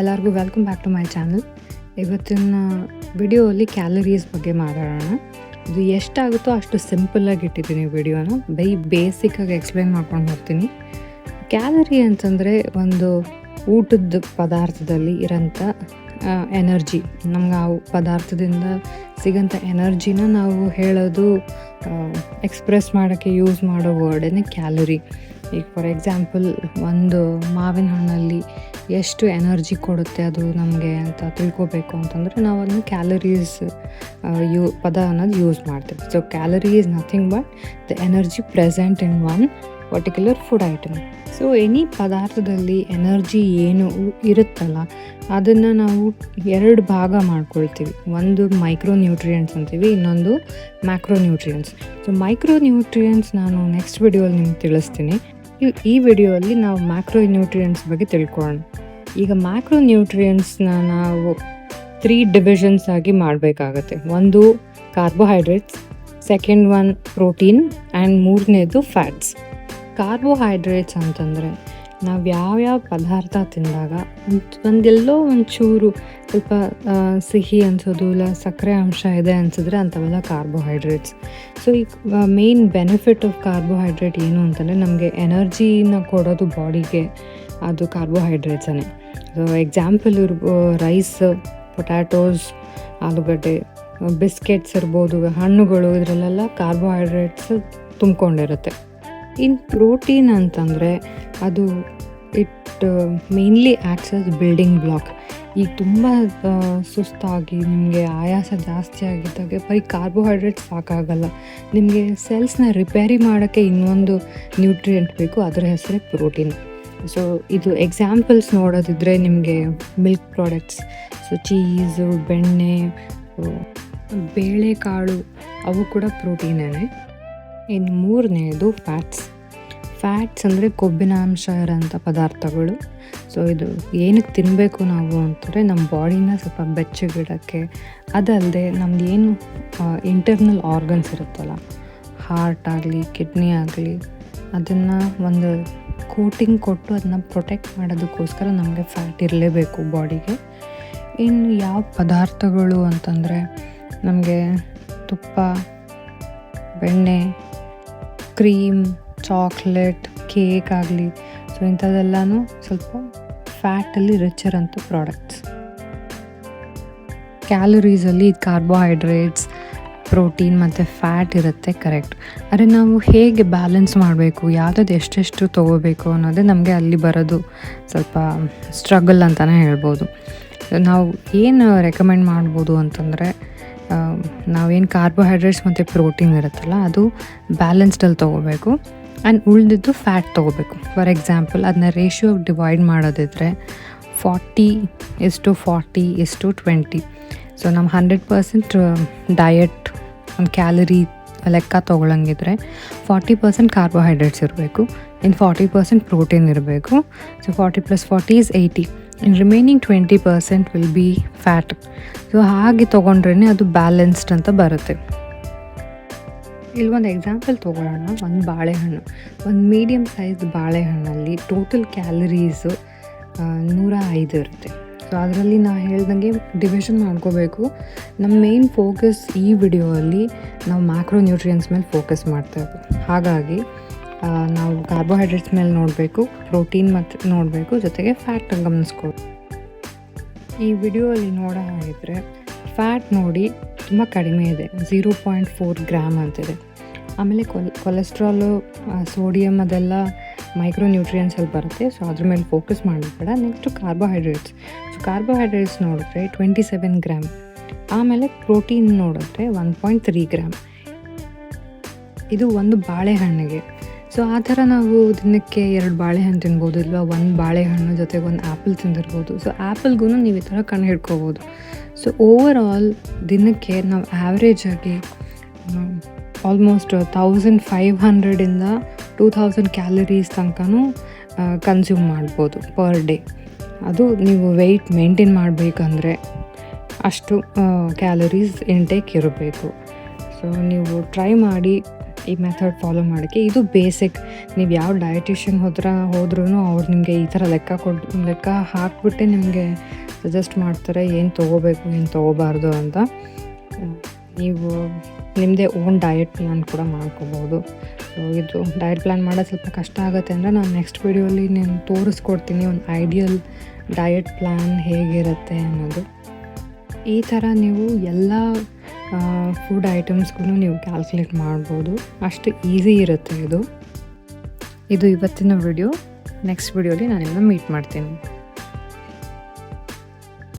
ಎಲ್ಲರಿಗೂ welcome back to my channel ಇವತ್ತಿನ ವಿಡಿಯೋಲಿ ಕ್ಯಾಲರೀಸ್ ಬಗ್ಗೆ ಮಾತಾಡೋಣ. ಇದು ಎಷ್ಟಾಗುತ್ತೋ ಅಷ್ಟು ಸಿಂಪಲ್ಲಾಗಿ ಇಟ್ಟಿದ್ದೀನಿ ವಿಡಿಯೋನ ಬೈ ಬೇಸಿಕ್ಕಾಗಿ ಎಕ್ಸ್ಪ್ಲೈನ್ ಮಾಡ್ಕೊಂಡು ಹೋಗ್ತೀನಿ. ಕ್ಯಾಲರಿ ಅಂತಂದರೆ ಒಂದು ಊಟದ ಪದಾರ್ಥದಲ್ಲಿ ಇರೋಂಥ ಎನರ್ಜಿ ನಮ್ಗೆ ಆ ಪದಾರ್ಥದಿಂದ ಸಿಗೋಂಥ ಎನರ್ಜಿನ ನಾವು ಹೇಳೋದು ಎಕ್ಸ್ಪ್ರೆಸ್ ಮಾಡೋಕ್ಕೆ ಯೂಸ್ ಮಾಡೋ ವರ್ಡೇ ಕ್ಯಾಲರಿ ಈಗ ಫಾರ್ ಎಕ್ಸಾಂಪಲ್ ಒಂದು ಮಾವಿನ ಹಣ್ಣಲ್ಲಿ ಎಷ್ಟು ಎನರ್ಜಿ ಕೊಡುತ್ತೆ ಅದು ನಮಗೆ ಅಂತ ತಿಳ್ಕೊಬೇಕು ಅಂತಂದರೆ ನಾವು ಅದನ್ನು ಕ್ಯಾಲರೀಸ್ ಯೂ, ಪದ ಅನ್ನೋದು ಯೂಸ್ ಮಾಡ್ತೀವಿ. So calorie is nothing but the energy present in one particular food item so any ಪದಾರ್ಥದಲ್ಲಿ ಎನರ್ಜಿ ಏನು ಇರುತ್ತಲ್ಲ, ಅದನ್ನು ನಾವು ಎರಡು ಭಾಗ ಮಾಡ್ಕೊಳ್ತೀವಿ. ಒಂದು ಮೈಕ್ರೋ ನ್ಯೂಟ್ರಿಯೆಂಟ್ಸ್ ಅಂತೀವಿ, ಇನ್ನೊಂದು macro nutrients so micro nutrients ನಾನು ನೆಕ್ಸ್ಟ್ ವಿಡಿಯೋಲಿ ನಿಮ್ಗೆ ತಿಳಿಸ್ತೀನಿ. ಈ- ವಿಡಿಯೋಲ್ಲಿ ನಾವು ಮ್ಯಾಕ್ರೋ ನ್ಯೂಟ್ರಿಯೆಂಟ್ಸ್ ಬಗ್ಗೆ ತಿಳ್ಕೊಳ್ಳೋಣ ಈಗ ಮ್ಯಾಕ್ರೋ ನ್ಯೂಟ್ರಿಯೆಂಟ್ಸ್ನ ನಾವು ತ್ರೀ ಡಿವಿಷನ್ಸ್ ಆಗಿ ಮಾಡಬೇಕಾಗತ್ತೆ. ಒಂದು carbohydrates second one protein and ಮೂರನೇದು ಫ್ಯಾಟ್ಸ್ ಕಾರ್ಬೋಹೈಡ್ರೇಟ್ಸ್ ಅಂತಂದರೆ ನಾವು ಯಾವ್ಯಾವ ಪದಾರ್ಥ ತಿಂದಾಗ ಒಂದೆಲ್ಲೋ ಒಂದು ಒಂಚೂರು ಸ್ವಲ್ಪ ಸಿಹಿ ಅನಿಸೋದು, ಇಲ್ಲ ಸಕ್ಕರೆ ಅಂಶ ಇದೆ ಅನಿಸಿದ್ರೆ ಅಂಥವೆಲ್ಲ ಕಾರ್ಬೋಹೈಡ್ರೇಟ್ಸ್ ಸೊ ಈ ಮೇನ್ ಬೆನಿಫಿಟ್ ಆಫ್ ಕಾರ್ಬೋಹೈಡ್ರೇಟ್ ಏನು ಅಂತಂದರೆ ನಮಗೆ ಎನರ್ಜಿನ ಕೊಡೋದು ಬಾಡಿಗೆ ಅದು ಕಾರ್ಬೋಹೈಡ್ರೇಟ್ಸನ್ನೇ ಸೊ ಎಕ್ಸಾಂಪಲ್ ಇರ್ಬೋ ರೈಸ್ ಪೊಟ್ಯಾಟೋಸ್ ಆಲೂಗಡ್ಡೆ ಬಿಸ್ಕೆಟ್ಸ್ ಇರ್ಬೋದು, ಹಣ್ಣುಗಳು, ಇದರಲ್ಲೆಲ್ಲ ಕಾರ್ಬೋಹೈಡ್ರೇಟ್ಸ್ ತುಂಬಿಕೊಂಡಿರುತ್ತೆ. ಇನ್ನು ಪ್ರೋಟೀನ್ ಅಂತಂದರೆ ಅದು it mainly acts as building block ಈಗ ತುಂಬ ಸುಸ್ತಾಗಿ ನಿಮಗೆ ಆಯಾಸ ಜಾಸ್ತಿ ಆಗಿದ್ದಾಗ ಬರೀ ಕಾರ್ಬೋಹೈಡ್ರೇಟ್ಸ್ ಸಾಕಾಗಲ್ಲ. ನಿಮಗೆ ಸೆಲ್ಸ್ನ ರಿಪೇರಿ ಮಾಡೋಕ್ಕೆ ಇನ್ನೊಂದು ನ್ಯೂಟ್ರಿಯೆಂಟ್ ಬೇಕು, ಅದರ ಹೆಸರೇ ಪ್ರೋಟೀನ್ ಸೊ ಇದು ಎಕ್ಸಾಂಪಲ್ಸ್ ನೋಡೋದಿದ್ರೆ ನಿಮಗೆ ಮಿಲ್ಕ್ ಪ್ರಾಡಕ್ಟ್ಸ್ ಸೊ ಚೀಸು ಬೆಣ್ಣೆ ಬೇಳೆಕಾಳು, ಅವು ಕೂಡ ಪ್ರೋಟೀನೇ ಇನ್ನು ಮೂರನೇದು ಫ್ಯಾಟ್ಸ್ ಫ್ಯಾಟ್ಸ್ ಅಂದರೆ ಕೊಬ್ಬಿನಾಂಶ ಇರೋಂಥ ಪದಾರ್ಥಗಳು. ಸೊ ಇದು ಏನಕ್ಕೆ ತಿನ್ನಬೇಕು ನಾವು ಅಂತಂದರೆ ನಮ್ಮ ಬಾಡಿನ ಸ್ವಲ್ಪ ಬೆಚ್ಚಗಿಡೋಕ್ಕೆ. ಅದಲ್ಲದೆ ನಮ್ದು ಏನು ಇಂಟರ್ನಲ್ ಆರ್ಗನ್ಸ್ ಇರುತ್ತಲ್ಲ ಹಾರ್ಟ್ ಆಗಲಿ ಕಿಡ್ನಿ ಆಗಲಿ, ಅದನ್ನು ಒಂದು ಕೋಟಿಂಗ್ ಕೊಟ್ಟು ಅದನ್ನ ಪ್ರೊಟೆಕ್ಟ್ ಮಾಡೋದಕ್ಕೋಸ್ಕರ ನಮಗೆ ಫ್ಯಾಟ್ ಇರಲೇಬೇಕು ಬಾಡಿಗೆ. ಇನ್ನು ಯಾವ ಪದಾರ್ಥಗಳು ಅಂತಂದರೆ ನಮಗೆ ತುಪ್ಪ, ಬೆಣ್ಣೆ ಕ್ರೀಮ್, ಚಾಕ್ಲೇಟ್, ಕೇಕ್ ಆಗಲಿ, ಸೊ ಇಂಥದ್ದೆಲ್ಲನೂ ಸ್ವಲ್ಪ ಫ್ಯಾಟಲ್ಲಿ ರಿಚರ್ ಅಂತ ಪ್ರಾಡಕ್ಟ್ಸ್ ಕ್ಯಾಲರೀಸಲ್ಲಿ ಕಾರ್ಬೋಹೈಡ್ರೇಟ್ಸ್ ಪ್ರೋಟೀನ್ ಮತ್ತು ಫ್ಯಾಟ್ ಇರುತ್ತೆ ಕರೆಕ್ಟ್ ಆದರೆ ನಾವು ಹೇಗೆ ಬ್ಯಾಲೆನ್ಸ್ ಮಾಡಬೇಕು? ಯಾವುದಾದ್ರು ಎಷ್ಟೆಷ್ಟು ತೊಗೋಬೇಕು ಅನ್ನೋದೇ ನಮಗೆ ಅಲ್ಲಿ ಬರೋದು ಸ್ವಲ್ಪ ಸ್ಟ್ರಗಲ್ ಅಂತಲೇ ಹೇಳ್ಬೋದು. ನಾವು ಏನು ರೆಕಮೆಂಡ್ ಮಾಡ್ಬೋದು ಅಂತಂದರೆ ನಾವೇನು ಕಾರ್ಬೋಹೈಡ್ರೇಟ್ಸ್ ಮತ್ತು ಪ್ರೋಟೀನ್ ಇರುತ್ತಲ್ಲ, ಅದು ಬ್ಯಾಲೆನ್ಸ್ಡಲ್ಲಿ ತೊಗೋಬೇಕು. ಆ್ಯಂಡ್ ಉಳಿದಿದ್ದು ಫ್ಯಾಟ್ ತೊಗೋಬೇಕು. ಫಾರ್ ಎಕ್ಸಾಂಪಲ್ ಅದನ್ನ ರೇಷಿಯೋ ಡಿವೈಡ್ ಮಾಡೋದಿದ್ರೆ ಫಾರ್ಟಿ ಇಷ್ಟು ಫಾರ್ಟಿ ಇಷ್ಟು ಟ್ವೆಂಟಿ ಸೊ ನಮ್ಮ ಹಂಡ್ರೆಡ್ ಪರ್ಸೆಂಟ್ ಡಯಟ್ ಒಂದು ಕ್ಯಾಲರಿ ಲೆಕ್ಕ ತೊಗೊಳಂಗಿದ್ರೆ ಫಾರ್ಟಿ ಪರ್ಸೆಂಟ್ ಕಾರ್ಬೋಹೈಡ್ರೇಟ್ಸ್ ಇರಬೇಕು. ಇನ್ನು ಫಾರ್ಟಿ ಪರ್ಸೆಂಟ್ ಪ್ರೋಟೀನ್ ಇರಬೇಕು. So forty plus forty is eighty in remaining twenty percent will be fat so ಹಾಗೆ ತೊಗೊಂಡ್ರೇ ಅದು ಬ್ಯಾಲೆನ್ಸ್ಡ್ ಅಂತ ಬರುತ್ತೆ. ಇಲ್ಲಿ ಒಂದು ಎಕ್ಸಾಂಪಲ್ ತೊಗೊಳ್ಳೋಣ ಒಂದು ಬಾಳೆಹಣ್ಣು. ಒಂದು ಮೀಡಿಯಮ್ ಸೈಜ್ ಬಾಳೆಹಣ್ಣಲ್ಲಿ ಟೋಟಲ್ ಕ್ಯಾಲರೀಸು ನೂರ ಐದು ಇರುತ್ತೆ. ಸೊ ಅದರಲ್ಲಿ ನಾ ಹೇಳ್ದಂಗೆ ಡಿವಿಷನ್ ಮಾಡ್ಕೋಬೇಕು. ನಮ್ಮ ಮೇನ್ ಫೋಕಸ್ ಈ ವಿಡಿಯೋ ಅಲ್ಲಿ ನಾವು ಮ್ಯಾಕ್ರೋ ನ್ಯೂಟ್ರಿಯನ್ಸ್ ಮೇಲೆ ಫೋಕಸ್ ಮಾಡ್ತಾ ಇದ್ದೀವಿ ಹಾಗಾಗಿ ನಾವು ಕಾರ್ಬೋಹೈಡ್ರೇಟ್ಸ್ ಮೇಲೆ ನೋಡಬೇಕು ಪ್ರೋಟೀನ್ ಮತ್ತು ನೋಡಬೇಕು, ಜೊತೆಗೆ ಫ್ಯಾಟ್ ಗಮನಿಸ್ಕೊಳ್ಬೇಕು. ಈ ವಿಡಿಯೋಲಿ ನೋಡೋ ಹಾಗಿದ್ರೆ ಫ್ಯಾಟ್ ನೋಡಿ ತುಂಬ ಕಡಿಮೆ ಇದೆ ಝೀರೋ ಪಾಯಿಂಟ್ ಫೋರ್ ಗ್ರಾಮ್ ಅಂತಿದೆ ಆಮೇಲೆ ಕೊಲ್ ಕೊಲೆಸ್ಟ್ರಾಲು ಸೋಡಿಯಂ ಅದೆಲ್ಲ ಮೈಕ್ರೋ ನ್ಯೂಟ್ರಿಯನ್ಸಲ್ಲಿ ಬರುತ್ತೆ ಸೊ ಅದ್ರ ಮೇಲೆ ಫೋಕಸ್ ಮಾಡೋದು ಬೇಡ ನೆಕ್ಸ್ಟು ಕಾರ್ಬೋಹೈಡ್ರೇಟ್ಸ್ ಸೊ ಕಾರ್ಬೋಹೈಡ್ರೇಟ್ಸ್ ನೋಡಿದ್ರೆ ಟ್ವೆಂಟಿ ಸೆವೆನ್ ಗ್ರಾಮ್ ಆಮೇಲೆ ಪ್ರೋಟೀನ್ ನೋಡಿದ್ರೆ ಒನ್ ಪಾಯಿಂಟ್ ತ್ರೀ ಗ್ರಾಮ್ ಇದು ಒಂದು ಬಾಳೆಹಣ್ಣಿಗೆ. ಸೊ ಆ ಥರ ನಾವು ದಿನಕ್ಕೆ ಎರಡು ಬಾಳೆಹಣ್ಣು ತಿನ್ಬೋದು ಇಲ್ವಾ? ಒಂದು ಬಾಳೆಹಣ್ಣು ಜೊತೆಗೆ ಒಂದು ಆ್ಯಪಲ್ ತಿಂದಿರ್ಬೋದು. ಸೊ ಆ್ಯಪಲ್ಗೂ ನೀವು ಈ ಥರ ಕಣ್ಣು ಹಿಡ್ಕೋಬೋದು. ಸೊ ಓವರ್ ದಿನಕ್ಕೆ ನಾವು ಆ್ಯಾವ್ರೇಜ್ ಆಗಿ ಆಲ್ಮೋಸ್ಟ್ ತೌಸಂಡ್ ಫೈವ್ ಹಂಡ್ರೆಡಿಂದ ಟೂ ಥೌಸಂಡ್ ಕ್ಯಾಲರೀಸ್ ತನಕನೂ ಕನ್ಸ್ಯೂಮ್ ಮಾಡ್ಬೋದು ಪರ್ ಡೇ ಅದು ನೀವು ವೆಯ್ಟ್ ಮೇಂಟೈನ್ ಮಾಡಬೇಕಂದ್ರೆ ಅಷ್ಟು ಕ್ಯಾಲರೀಸ್ ಇಂಟೇಕ್ ಇರಬೇಕು. ಸೊ ನೀವು ಟ್ರೈ ಮಾಡಿ ಈ ಮೆಥಡ್ ಫಾಲೋ ಮಾಡೋಕ್ಕೆ ಇದು ಬೇಸಿಕ್ ನೀವು ಯಾವ ಡಯಟಿಷಿಯನ್ ಹೋದ್ರ ಹೋದ್ರೂ ಅವ್ರು ನಿಮಗೆ ಈ ಥರ ಲೆಕ್ಕ ಕೊಟ್ಟು ಲೆಕ್ಕ ಹಾಕ್ಬಿಟ್ಟೆ ನಿಮಗೆ ಸಜೆಸ್ಟ್ ಮಾಡ್ತಾರೆ, ಏನು ತೊಗೋಬೇಕು, ಏನು ತೊಗೋಬಾರ್ದು ಅಂತ. ನೀವು ನಿಮ್ಮದೇ ಓನ್ ಡಯಟ್ ಪ್ಲ್ಯಾನ್ ಕೂಡ ಮಾಡ್ಕೋಬೋದು. ಸೊ ಇದು ಡಯಟ್ ಪ್ಲ್ಯಾನ್ ಮಾಡೋದು ಸ್ವಲ್ಪ ಕಷ್ಟ ಆಗುತ್ತೆ ಅಂದರೆ ನಾನು ನೆಕ್ಸ್ಟ್ ವೀಡಿಯೋಲಿ ನಾನು ತೋರಿಸ್ಕೊಡ್ತೀನಿ ಒಂದು ಐಡಿಯಲ್ ಡಯಟ್ ಪ್ಲ್ಯಾನ್ ಹೇಗಿರುತ್ತೆ ಅನ್ನೋದು. ಈ ಥರ ನೀವು ಎಲ್ಲ ಫುಡ್ ಐಟಮ್ಸ್ಗೂ ನೀವು ಕ್ಯಾಲ್ಕುಲೇಟ್ ಮಾಡ್ಬೋದು. ಅಷ್ಟು ಈಸಿ ಇರುತ್ತೆ ಇದು. ಇದು ಇವತ್ತಿನ ವಿಡಿಯೋ ನೆಕ್ಸ್ಟ್ ವಿಡಿಯೋಲಿ ನಾನು ಮೀಟ್ ಮಾಡ್ತೀನಿ.